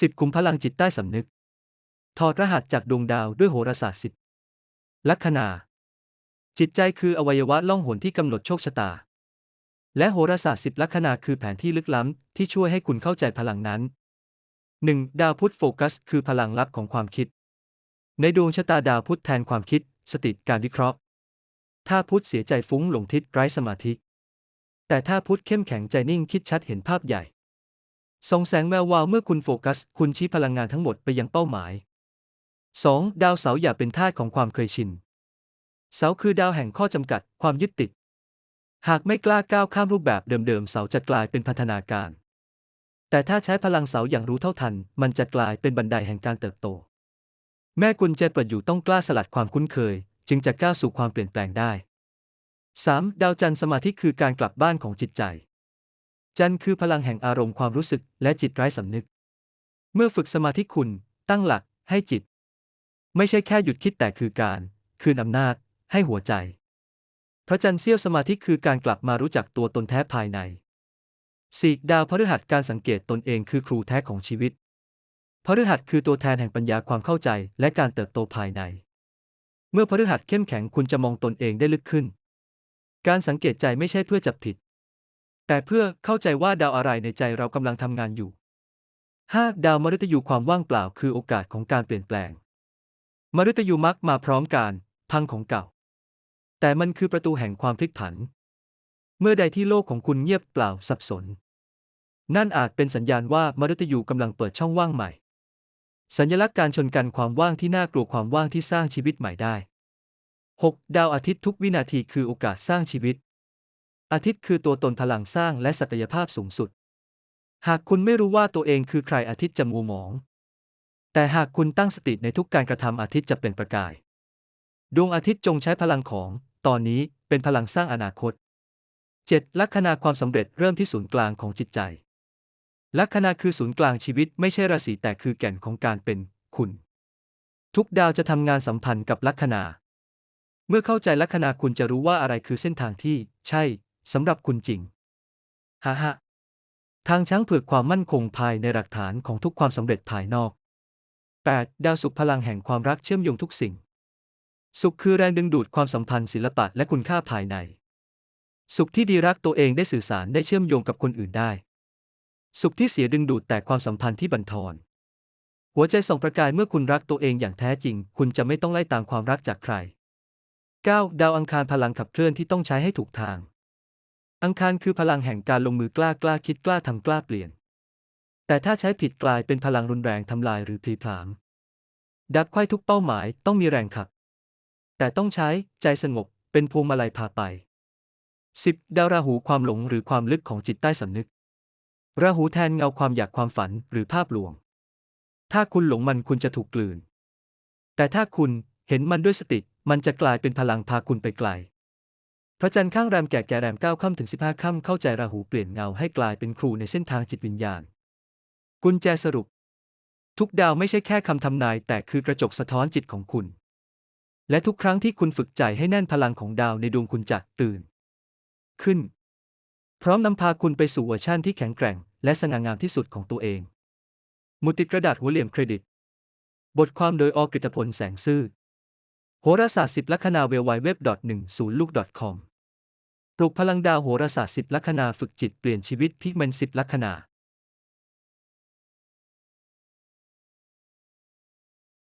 สิบคุมพลังจิตใต้สำนึก ถอดรหัสจากดวงดาวด้วยโหราศาสตร์สิบลัคนา จิตใจคืออวัยวะล่องหนที่กำหนดโชคชะตา และโหราศาสตร์สิบลัคนาคือแผนที่ลึกล้ำ ที่ช่วยให้คุณเข้าใจพลังนั้น 1. ดาวพุธโฟกัส คือพลังลับของความคิด ในดวงชะตาดาวพุธแทนความคิด สติการวิเคราะห์ ถ้าพุธเสียใจฟุ้งหลงทิศไร้สมาธิ แต่ถ้าพุธเข้มแข็งใจนิ่งคิดชัดเห็นภาพใหญ่ ส่องแสงแวววาวเมื่อคุณโฟกัส คุณชี้พลังงานทั้งหมดไปยังเป้าหมาย 2. ดาวเสาอย่าเป็นทาสของความเคยชิน เสาคือดาวแห่งข้อจำกัด ความยึดติด หากไม่กล้าก้าวข้ามรูปแบบเดิมๆ เสาจะกลายเป็นพันธนาการ แต่ถ้าใช้พลังเสาอย่างรู้เท่าทัน มันจะกลายเป็นบันไดแห่งการเติบโต แม่กุญแจเปิดอยู่ต้องกล้าสลัดความคุ้นเคย จึงจะก้าวสู่ความเปลี่ยนแปลงได้ 3. ดาวจันทร์สมาธิคือการกลับบ้านของจิตใจ จันคือพลังแห่งอารมณ์ความรู้สึกและจิตไร้สำนึก เมื่อฝึกสมาธิคุณ ตั้งหลัก ให้จิต ไม่ใช่แค่หยุดคิดแต่คือการ คืนอำนาจ ให้หัวใจ พระจันทร์เสี้ยวสมาธิคือการกลับมารู้จักตัวตนแท้ภายใน 4. ดาวพฤหัสการสังเกตตนเองคือครูแท้ของชีวิตพฤหัสคือตัวแทนแห่งปัญญาความเข้าใจและการเติบโตภายใน เมื่อพฤหัสเข้มแข็งคุณจะมองตนเองได้ลึกขึ้น การสังเกตใจไม่ใช่เพื่อจับผิด แต่เพื่อเข้าใจว่าดาวอะไรในใจเรากำลังทำงานอยู่ 5. ดาวมฤตยูความว่างเปล่าคือโอกาสของการเปลี่ยนแปลง มฤตยูมักมาพร้อมการพังของเก่า แต่มันคือประตูแห่งความพลิกผัน เมื่อใดที่โลกของคุณเงียบเปล่าสับสน นั่นอาจเป็นสัญญาณว่ามฤตยูกำลังเปิดช่องว่างใหม่ สัญลักษณ์การชนกันความว่างที่น่ากลัวความว่างที่สร้างชีวิตใหม่ได้ 6. ดาวอาทิตย์ทุกวินาทีคือโอกาสสร้างชีวิต อาทิตย์คือตัวตนพลังสร้างและศักยภาพสูงสุด หากคุณไม่รู้ว่าตัวเองคือใครอาทิตย์จะมัวหมอง แต่หากคุณตั้งสติในทุกการกระทำอาทิตย์จะเป็นประกาย ดวงอาทิตย์จงใช้พลังของ ตอนนี้เป็นพลังสร้างอนาคต 7. ลัคนาความสำเร็จเริ่มที่ศูนย์กลางของจิตใจ ลัคนาคือศูนย์กลางชีวิตไม่ใช่ราศีแต่คือแก่นของการเป็นคุณ ทุกดาวจะทำงานสัมพันธ์กับลัคนา เมื่อเข้าใจลัคนาคุณจะรู้ว่าอะไรคือเส้นทางที่ ใช่ สำหรับคุณจริงฮ่าฮะทางช้างเผือกความมั่นคงภายในหลักฐานของทุกความสำเร็จภายนอก 8. ดาวสุขพลังแห่งความรักเชื่อมโยงทุกสิ่ง สุขคือแรงดึงดูดความสัมพันธ์ศิลปะและคุณค่าภายใน สุขที่ดีรักตัวเองได้สื่อสารได้เชื่อมโยงกับคนอื่นได้ สุขที่เสียดึงดูดแต่ความสัมพันธ์ที่บั่นทอนหัวใจส่องประกายเมื่อคุณรักตัวเองอย่างแท้จริง คุณจะไม่ต้องไล่ตามความรักจากใคร 9. ดาวอังคารพลังขับเคลื่อนที่ต้องใช้ให้ถูกทาง อังคารคือพลังแห่งการลงมือกล้ากล้าคิดกล้าทำกล้าเปลี่ยน แต่ถ้าใช้ผิดกลายเป็นพลังรุนแรงทำลายหรือพลีพรามดับไขว้ทุกเป้าหมายต้องมีแรงขับ แต่ต้องใช้ใจสงบเป็นพวงมาลัยพาไป 10. ดาวราหูความหลงหรือความลึกของจิตใต้สำนึก ราหูแทนเงาความอยากความฝันหรือภาพลวง ถ้าคุณหลงมันคุณจะถูกกลืน แต่ถ้าคุณเห็นมันด้วยสติมันจะกลายเป็นพลังพาคุณไปไกล พระจันทร์ข้างแรมแก่แก่แรมเก้าค่ำถึงสิบห้าค่ำเข้าใจราหูเปลี่ยนเงาให้กลายเป็นครูในเส้นทางจิตวิญญาณ กุญแจสรุป ทุกดาวไม่ใช่แค่คำทำนาย แต่คือกระจกสะท้อนจิตของคุณ และทุกครั้งที่คุณฝึกใจให้แน่นพลังของดาวในดวงคุณจะตื่น ขึ้น พร้อมนำพาคุณไปสู่เวอร์ชั่นที่แข็งแกร่ง และสง่างามที่สุดของตัวเอง มุติดกระดาษหัวเหลี่ยมเครดิต บทความโดยอกฤตพลแสงซื่อโหราศาสตร์สิบลัคนาเวลไวเว็บ .10 ลูก .com ปลุกพลังดาวโหราศาสตร์สิบลัคนาฝึกจิตเปลี่ยนชีวิตพิกเมนสิบลัคนา